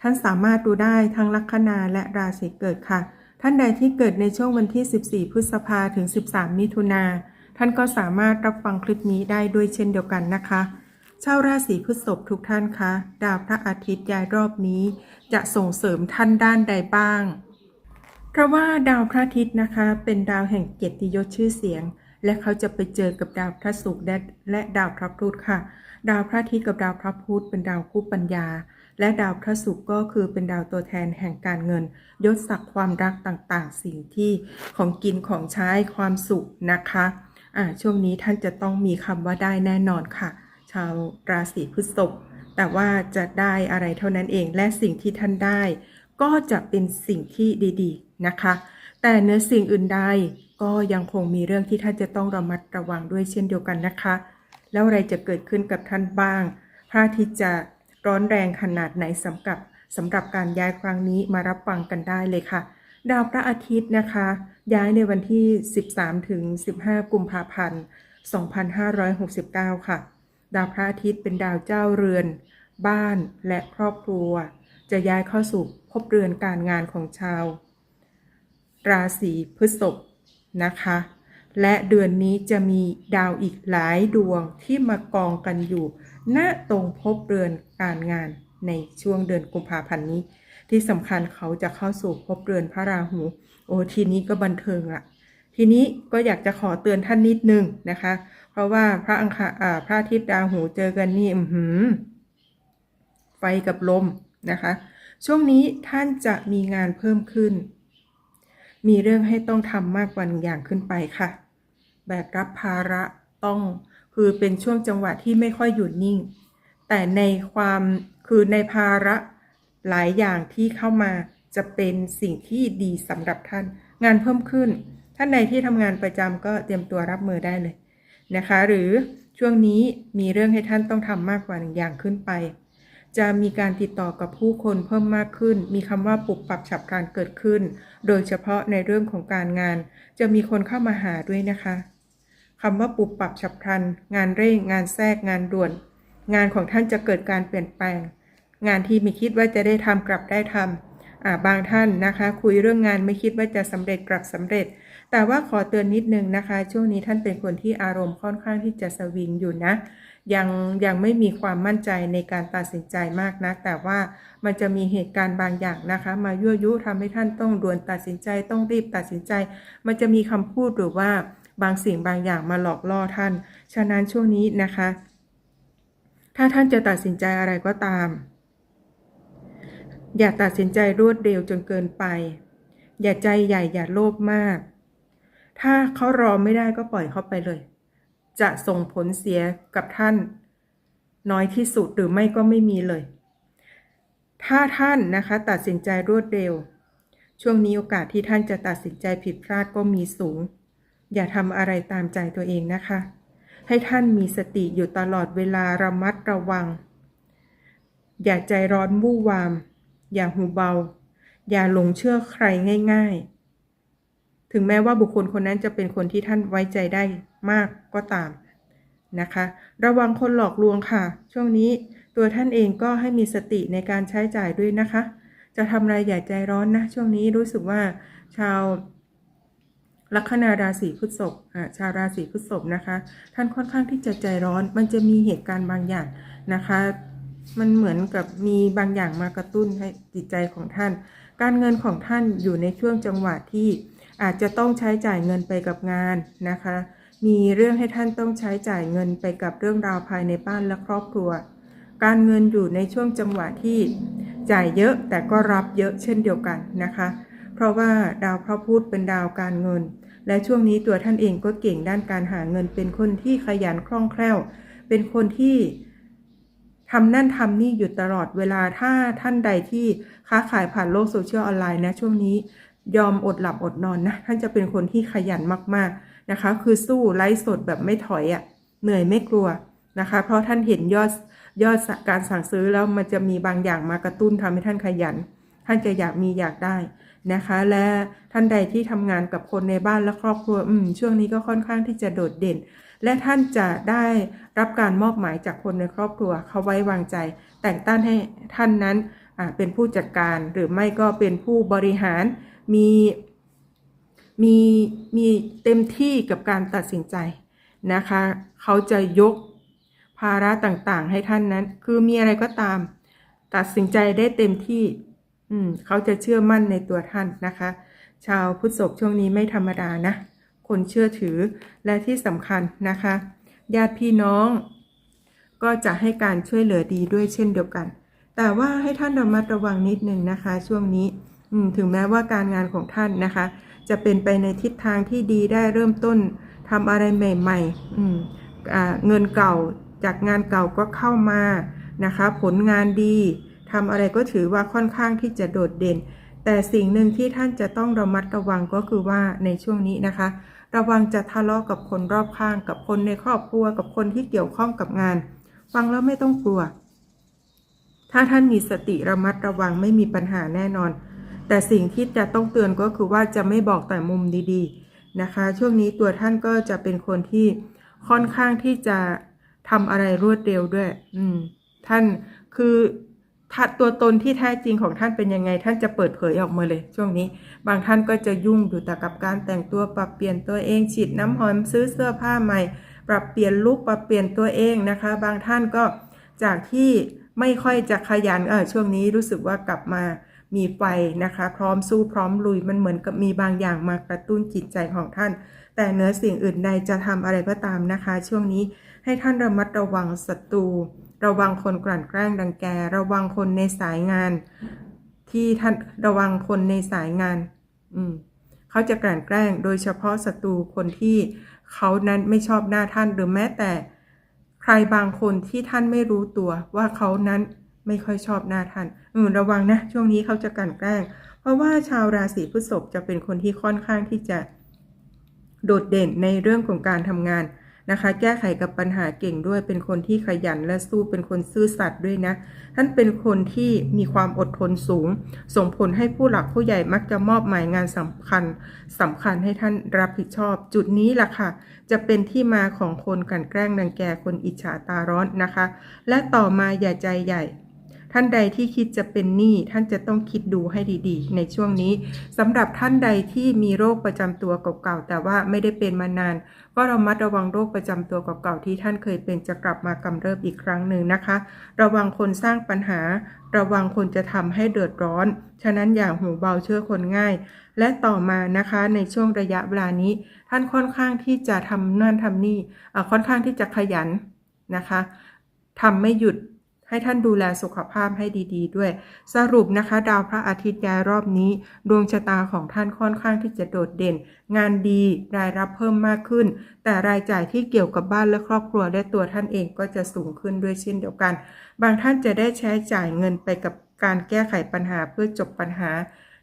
ท่านสามารถดูได้ทั้งลัคนาและราศีเกิดค่ะ ท่านใดที่เกิดในช่วงวันที่ 14 พฤษภาถึง 13 มิถุนาท่านก็สามารถรับฟังคลิปนี้ได้ด้วยเช่นเดียวกันนะคะชาวราศีพฤษภทุกท่านคะ ดาวพระอาทิตย์ย้ายรอบนี้ จะส่งเสริมท่านด้านใดบ้าง เพราะว่าดาวพระอาทิตย์นะคะ เป็นดาวแห่งเกียรติยศชื่อเสียง และเขาจะไปเจอกับดาวพระศุกร์และและดาวพระพุธค่ะ ดาวพระอาทิตย์กับดาวพระพุธเป็นดาวคู่ปัญญา และดาวพระศุกร์ก็คือเป็นดาวตัวแทนแห่งการเงิน ยศศักดิ์ความรักต่างๆ สิ่งที่ของกินของใช้ความสุขนะคะอ่าช่วงนี้ท่านจะต้องมีคำว่าได้แน่นอนค่ะ ชาวราศีพฤษภแต่ว่าจะได้อะไรเท่านั้นเองและสิ่งที่ท่านได้ ก็จะเป็นสิ่งที่ดีๆนะคะ แต่เนื้อสิ่งอื่นใดก็ยังคงมีเรื่องที่ท่านจะต้องระมัดระวังด้วยเช่นเดียวกันนะคะ แล้วอะไรจะเกิดขึ้นกับท่านบ้างพระอาทิตย์จะ ร้อนแรงขนาดไหนสำหรับสำหรับการย้ายครั้งนี้มารับฟังกันได้เลยค่ะ ดาวพระอาทิตย์นะคะ ย้ายในวันที่ 13 ถึง 15 กุมภาพันธ์ 2569 ค่ะ ดาวพระอาทิตย์เป็นดาวเจ้าเรือน บ้านและครอบครัว จะย้ายเข้าสู่ภพเรือนการงานของชาว ราศีพฤษภนะคะ และเดือนนี้จะมีดาวอีกหลายดวงที่มากองกันอยู่ ณตรงภพเรือนการงานในช่วงเดือนกุมภาพันธ์นี้ ที่สำคัญเขาจะเข้าสู่ภพเรือนพระราหู โอ้ทีนี้ก็บันเทิงละทีนี้ก็อยากจะขอเตือนท่านนิดนึงนะคะ เพราะว่าพระอังคารพระอาทิตย์ราหูเจอกันนี่อือหือไฟกับลมนะคะ ช่วงนี้ท่านจะมีงานเพิ่มขึ้น มีเรื่องให้ต้องทำมากกว่าหนึ่งอย่างขึ้นไปค่ะ แบกรับภาระต้อง คือเป็นช่วงจังหวะที่ไม่ค่อยหยุดนิ่ง แต่ในความคือในภาระหลายอย่างที่เข้ามาจะเป็นสิ่งที่ดีสำหรับท่าน งานเพิ่มขึ้น ท่านใดที่ทำงานประจำก็เตรียมตัวรับมือได้เลยนะคะ หรือช่วงนี้มีเรื่องให้ท่านต้องทำมากกว่าหนึ่งอย่างขึ้นไป จะมีการติดต่อกับผู้คนเพิ่มมากขึ้น มีคำว่าปรับปรับฉับพลันเกิดขึ้น โดยเฉพาะในเรื่องของการงาน จะมีคนเข้ามาหาด้วยนะคะ คำว่าปรับปรับฉับพลัน งานเร่ง งานแทรกงานด่วน งานของท่านจะเกิดการเปลี่ยนแปลง งานที่ไม่คิดว่าจะได้ทำกลับได้ทำอ่าบางท่านนะคะ คุยเรื่องงานไม่คิดว่าจะสำเร็จกลับสำเร็จ แต่ว่าขอเตือนนิดนึงนะคะ ช่วงนี้ท่านเป็นคนที่อารมณ์ค่อนข้างที่จะสวิงอยู่นะ ยังยังไม่มีความมั่นใจในการตัดสินใจมากนะแต่ว่ามันจะมีเหตุการณ์บางอย่างนะคะ มายั่วยุทำให้ท่านต้องด่วนตัดสินใจต้องรีบตัดสินใจ มันจะมีคำพูดหรือว่า บางสิ่งบางอย่างมาหลอกล่อท่าน ฉะนั้นช่วงนี้นะคะ ถ้าท่านจะตัดสินใจอะไรก็ตาม อย่าตัดสินใจรวดเร็วจนเกินไป อย่าใจใหญ่อย่าโลภมาก ถ้าเขารอไม่ได้ก็ปล่อยเขาไปเลย จะส่งผลเสียกับท่าน น้อยที่สุดหรือไม่ก็ไม่มีเลย ถ้าท่านนะคะตัดสินใจรวดเร็วช่วงนี้โอกาสที่ท่านจะตัดสินใจผิดพลาดก็มีสูง อย่าทำอะไรตามใจตัวเองนะคะ ให้ท่านมีสติอยู่ตลอดเวลาระมัดระวัง อย่าใจร้อนวู่วาม อย่าหูเบา อย่าหลงเชื่อใครง่าย ๆ ถึงแม้ว่าบุคคลคนนั้นจะเป็นคนที่ท่านไว้ใจได้มากก็ตามนะคะ ระวังคนหลอกลวงค่ะ ช่วงนี้ตัวท่านเองก็ให้มีสติในการใช้จ่ายด้วยนะคะ จะทำอะไรอย่าใจร้อนนะ ช่วงนี้รู้สึกว่าชาว ลัคนาราศีพฤษภอ่าชาวราศีพฤษภนะคะ ท่านค่อนข้างที่จะใจร้อน มันจะมีเหตุการณ์บางอย่างนะคะ มันเหมือนกับมีบางอย่างมากระตุ้นให้จิตใจของท่าน การเงินของท่านอยู่ในช่วงจังหวะที่อาจจะต้องใช้จ่ายเงินไปกับงานนะคะ มีเรื่องให้ท่านต้องใช้จ่ายเงินไปกับเรื่องราวภายในบ้านและครอบครัว การเงินอยู่ในช่วงจังหวะที่จ่ายเยอะแต่ก็รับเยอะเช่นเดียวกันนะคะ เพราะว่าดาวพระพุธเป็นดาวการเงิน และช่วงนี้ตัวท่านเองก็เก่งด้านการหาเงิน เป็นคนที่ขยันคล่องแคล่ว เป็นคนที่ทำนั่นทำนี่อยู่ตลอดเวลาถ้าท่านใดที่ค้าขายผ่านโลกโซเชียลออนไลน์นะช่วงนี้ยอมอดหลับอดนอนนะ ท่านจะเป็นคนที่ขยันมากๆนะคะ คือสู้ไลฟ์สดแบบไม่ถอยอะ่ะเหนื่อยไม่กลัวนะคะ เพราะท่านเห็นยอดยอดการสั่งซื้อแล้วมันจะมีบางอย่างมากระตุ้นทำให้ท่านขยัน ท่านจะอยากมีอยากได้นะคะ และท่านใดที่ทำงานกับคนในบ้านและครอบครัวอืมช่วงนี้ก็ค่อนข้างที่จะโดดเด่น และท่านจะได้รับการมอบหมายจากคนในครอบครัวเขาไว้วางใจ แต่งตั้งให้ท่านนั้นเป็นผู้จัดการหรือไม่ก็เป็นผู้บริหารมีมีมีเต็มที่กับการตัดสินใจนะคะ เขาจะยกภาระต่างๆ ให้ท่านนั้น คือมีอะไรก็ตาม ตัดสินใจได้เต็มที่ อืมเขาจะเชื่อมั่นในตัวท่านนะคะ ชาวพุทธศกช่วงนี้ไม่ธรรมดานะ คนเชื่อถือและที่สำคัญนะคะ ญาติพี่น้อง ก็จะให้การช่วยเหลือดีด้วยเช่นเดียวกัน แต่ว่าให้ท่านระมัดระวังนิดนึงนะคะ ช่วงนี้ถึงแม้ว่าการงานของท่านนะคะ จะเป็นไปในทิศทางที่ดีได้เริ่มต้นทำอะไรใหม่ๆเงินเก่าจากงานเก่าก็เข้ามานะคะ ผลงานดี ทำอะไรก็ถือว่าค่อนข้างที่จะโดดเด่น แต่สิ่งหนึ่งที่ท่านจะต้องระมัดระวังก็คือว่าในช่วงนี้นะคะ ระวังจะทะเลาะกับคนรอบข้าง กับคนในครอบครัว กับคนที่เกี่ยวข้องกับงาน ฟังแล้วไม่ต้องกลัว ถ้าท่านมีสติระมัดระวังไม่มีปัญหาแน่นอน แต่สิ่งที่จะต้องเตือนก็คือว่าจะไม่บอกแต่มุมดีๆนะคะ ช่วงนี้ตัวท่านก็จะเป็นคนที่ค่อนข้างที่จะทำอะไรรวดเร็วด้วย อืม ท่านคือ ถ้าตัวตนที่แท้จริงของท่านเป็นยังไง ท่านจะเปิดเผยออกมาเลย ช่วงนี้ บางท่านก็จะยุ่งอยู่แต่กับการแต่งตัวปรับเปลี่ยนตัวเองฉีดน้ำหอมซื้อเสื้อผ้าใหม่ ปรับเปลี่ยนลุคปรับเปลี่ยนตัวเองนะคะ บางท่านก็จากที่ไม่ค่อยจะขยันเออช่วงนี้รู้สึกว่ากลับมา มีไฟนะคะ พร้อมสู้พร้อมลุยมันเหมือนกับมีบางอย่างมากระตุ้นจิตใจของท่าน แต่เนื้อสิ่งอื่นใดจะทำอะไรก็ตามนะคะ ช่วงนี้ให้ท่านระมัดระวังศัตรูระวังคนกลั่นแกล้งดังแก ระวังคนในสายงาน ที่ท่านระวังคนในสายงาน อืมเขาจะกลั่นแกล้ง โดยเฉพาะศัตรูคนที่เขานั้นไม่ชอบหน้าท่านหรือแม้แต่ ใครบางคนที่ท่านไม่รู้ตัวว่าเขานั้น ไม่ค่อยชอบหน้าท่านอืมระวังนะ ช่วงนี้เขาจะกันแกล้ง เพราะว่าชาวราศีพฤษภจะเป็นคนที่ค่อนข้างที่จะโดดเด่นในเรื่องของการทำงานนะคะ แก้ไขกับปัญหาเก่งด้วย เป็นคนที่ขยันและสู้ เป็นคนซื่อสัตย์ด้วยนะ ท่านเป็นคนที่มีความอดทนสูง ส่งผลให้ผู้หลักผู้ใหญ่มักจะมอบหมายงานสำคัญสำคัญให้ท่านรับผิดชอบ จุดนี้แหละค่ะ จะเป็นที่มาของคนกันแกล้งนังแกคนอิจฉาตาร้อนนะคะ และต่อมาอย่าใจใหญ่ ท่านใดที่คิดจะเป็นหนี้ท่านจะต้องคิดดูให้ดีๆ ในช่วงนี้สำหรับท่านใดที่มีโรคประจำตัวเก่าๆแต่ว่าไม่ได้เป็นมานาน ก็ระมัดระวังโรคประจำตัวเก่าๆที่ท่านเคยเป็นจะกลับมากำเริบอีกครั้งหนึ่งนะคะ ระวังคนสร้างปัญหา ระวังคนจะทำให้เดือดร้อน ฉะนั้นอย่าหูเบาเชื่อคนง่าย และต่อมานะคะในช่วงระยะเวลานี้ ท่านค่อนข้างที่จะทำนั่นทำนี่ค่อนข้างที่จะขยันนะคะทำไม่หยุด ให้ท่านดูแลสุขภาพให้ดี ๆ ด้วย สรุปนะคะ ดาวพระอาทิตย์ย้ายรอบนี้ ดวงชะตาของท่านค่อนข้างที่จะโดดเด่น งานดีรายรับเพิ่มมากขึ้น แต่รายจ่ายที่เกี่ยวกับบ้านและครอบครัวและตัวท่านเองก็จะสูงขึ้นด้วยเช่นเดียวกัน บางท่านจะได้ใช้จ่ายเงินไปกับการแก้ไขปัญหาเพื่อจบปัญหา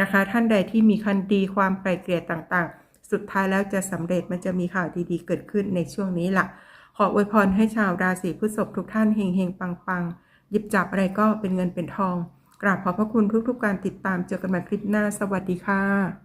นะคะ ท่านใดที่มีคันดีความไกลเกลี่ยต่างๆ สุดท้ายแล้วจะสำเร็จมันจะมีข่าวดีๆ เกิดขึ้นในช่วงนี้ล่ะ ขออวยพรให้ชาวราศีพฤษภทุกท่านเฮงๆปังๆ หยิบจับอะไรก็เป็นเงินเป็นทอง กราบขอบพระคุณทุกๆการติดตามเจอกันใหม่คลิปหน้า สวัสดีค่ะ